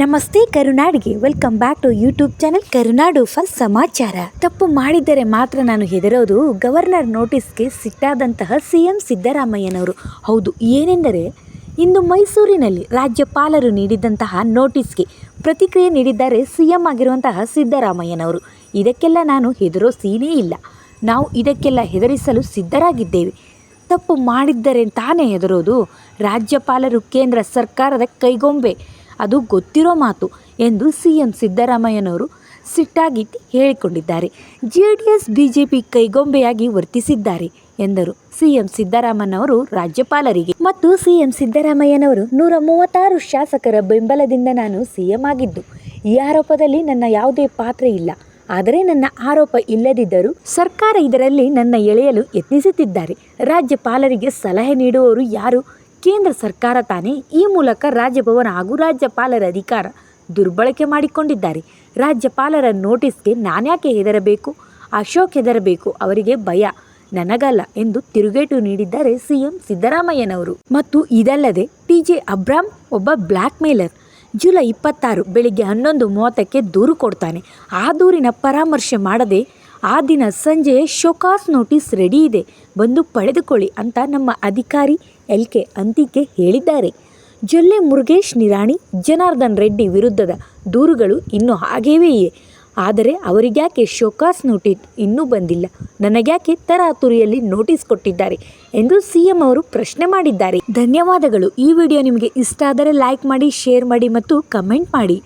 ನಮಸ್ತೆ ಕರುನಾಡಿಗೆ. Welcome back to YouTube channel Karunadu full ಸಮಾಚಾರ. ತಪ್ಪು ಮಾಡಿದ್ದರೆ ಮಾತ್ರ ನಾನು ಹೆದರೋದು. ಗವರ್ನರ್ ನೋಟಿಸ್ಗೆ ಸಿಟ್ಟಾದಂತಹ ಸಿ ಎಂ ಸಿದ್ದರಾಮಯ್ಯನವರು. ಹೌದು, ಏನೆಂದರೆ ಇಂದು ಮೈಸೂರಿನಲ್ಲಿ ರಾಜ್ಯಪಾಲರು ನೀಡಿದಂತಹ ನೋಟಿಸ್ಗೆ ಪ್ರತಿಕ್ರಿಯೆ ನೀಡಿದ್ದಾರೆ ಸಿ ಎಂ ಆಗಿರುವಂತಹ ಸಿದ್ದರಾಮಯ್ಯನವರು. ಇದಕ್ಕೆಲ್ಲ ನಾನು ಹೆದರೋ ಸೀನೇ ಇಲ್ಲ. ನಾವು ಇದಕ್ಕೆಲ್ಲ ಹೆದರಿಸಲು ಸಿದ್ಧರಾಗಿದ್ದೇವೆ. ತಪ್ಪು ಮಾಡಿದ್ದರೆ ತಾನೇ ಹೆದರೋದು. ರಾಜ್ಯಪಾಲರು ಕೇಂದ್ರ ಸರ್ಕಾರದ ಕೈಗೊಂಬೆ. ಅದು ಗೊತ್ತಿರೋ ಮಾತು ಎಂದು ಸಿ ಎಂ ಸಿದ್ದರಾಮಯ್ಯನವರು ಸಿಟ್ಟಾಗಿ ಹೇಳಿಕೊಂಡಿದ್ದಾರೆ. ಜೆ ಡಿ ಎಸ್ ಬಿಜೆಪಿ ಕೈಗೊಂಬೆಯಾಗಿ ವರ್ತಿಸಿದ್ದಾರೆ ಎಂದರು ಸಿಎಂ ಸಿದ್ದರಾಮಯ್ಯನವರು ರಾಜ್ಯಪಾಲರಿಗೆ. ಮತ್ತು ಸಿಎಂ ಸಿದ್ದರಾಮಯ್ಯನವರು ನೂರ ಮೂವತ್ತಾರು ಶಾಸಕರ ಬೆಂಬಲದಿಂದ ನಾನು ಸಿಎಂ ಆಗಿದ್ದು, ಈ ಆರೋಪದಲ್ಲಿ ನನ್ನ ಯಾವುದೇ ಪಾತ್ರ ಇಲ್ಲ. ಆದರೆ ನನ್ನ ಆರೋಪ ಇಲ್ಲದಿದ್ದರೂ ಸರ್ಕಾರ ಇದರಲ್ಲಿ ನನ್ನ ಎಳೆಯಲು ಯತ್ನಿಸುತ್ತಿದ್ದಾರೆ. ರಾಜ್ಯಪಾಲರಿಗೆ ಸಲಹೆ ನೀಡುವವರು ಯಾರು? ಕೇಂದ್ರ ಸರ್ಕಾರ ತಾನೇ ಈ ಮೂಲಕ ರಾಜಭವನ ಹಾಗೂ ರಾಜ್ಯಪಾಲರ ಅಧಿಕಾರ ದುರ್ಬಳಕೆ ಮಾಡಿಕೊಂಡಿದ್ದಾರೆ. ರಾಜ್ಯಪಾಲರ ನೋಟಿಸ್ಗೆ ನಾನ್ಯಾಕೆ ಹೆದರಬೇಕು? ಅಶೋಕ್ ಹೆದರಬೇಕು ಅವರಿಗೆ ಭಯ. ನನಗಲ್ಲ ಎಂದು ತಿರುಗೇಟು ನೀಡಿದ್ದಾರೆ ಸಿಎಂ ಸಿದ್ದರಾಮಯ್ಯನವರು. ಮತ್ತು ಇದಲ್ಲದೆ ಟಿ ಜೆ ಅಬ್ರಾಮ್ ಒಬ್ಬ ಬ್ಲ್ಯಾಕ್ ಮೇಲರ್. ಜುಲೈ ಇಪ್ಪತ್ತಾರು ಬೆಳಿಗ್ಗೆ ಹನ್ನೊಂದು ಮೂವತ್ತಕ್ಕೆ ದೂರು ಕೊಡ್ತಾನೆ. ಆ ದೂರಿನ ಪರಾಮರ್ಶೆ ಮಾಡದೆ ಆ ದಿನ ಸಂಜೆ ಶೋಕಾಸ್ ನೋಟಿಸ್ ರೆಡಿ ಇದೆ. ಬಂದು ಪಡೆದುಕೊಳ್ಳಿ ಅಂತ ನಮ್ಮ ಅಧಿಕಾರಿ ಎಲ್ ಕೆ ಅಂತಿಕೆ ಹೇಳಿದ್ದಾರೆ. ಜೊಲ್ಲೆ ಮುರುಗೇಶ್ ನಿರಾಣಿ, ಜನಾರ್ದನ್ ರೆಡ್ಡಿ ವಿರುದ್ಧದ ದೂರುಗಳು ಇನ್ನೂ ಹಾಗೇವೇ ಆದರೆ ಅವರಿಗ್ಯಾಕೆ ಶೋಕಾಸ್ ನೋಟಿಸ್ ಇನ್ನೂ ಬಂದಿಲ್ಲ? ನನಗ್ಯಾಕೆ ತರಾತುರಿಯಲ್ಲಿ ನೋಟಿಸ್ ಕೊಟ್ಟಿದ್ದಾರೆ ಎಂದು ಸಿಎಂ ಅವರು ಪ್ರಶ್ನೆ ಮಾಡಿದ್ದಾರೆ. ಧನ್ಯವಾದಗಳು. ಈ ವಿಡಿಯೋ ನಿಮಗೆ ಇಷ್ಟ ಆದರೆ ಲೈಕ್ ಮಾಡಿ, ಶೇರ್ ಮಾಡಿ ಮತ್ತು ಕಮೆಂಟ್ ಮಾಡಿ.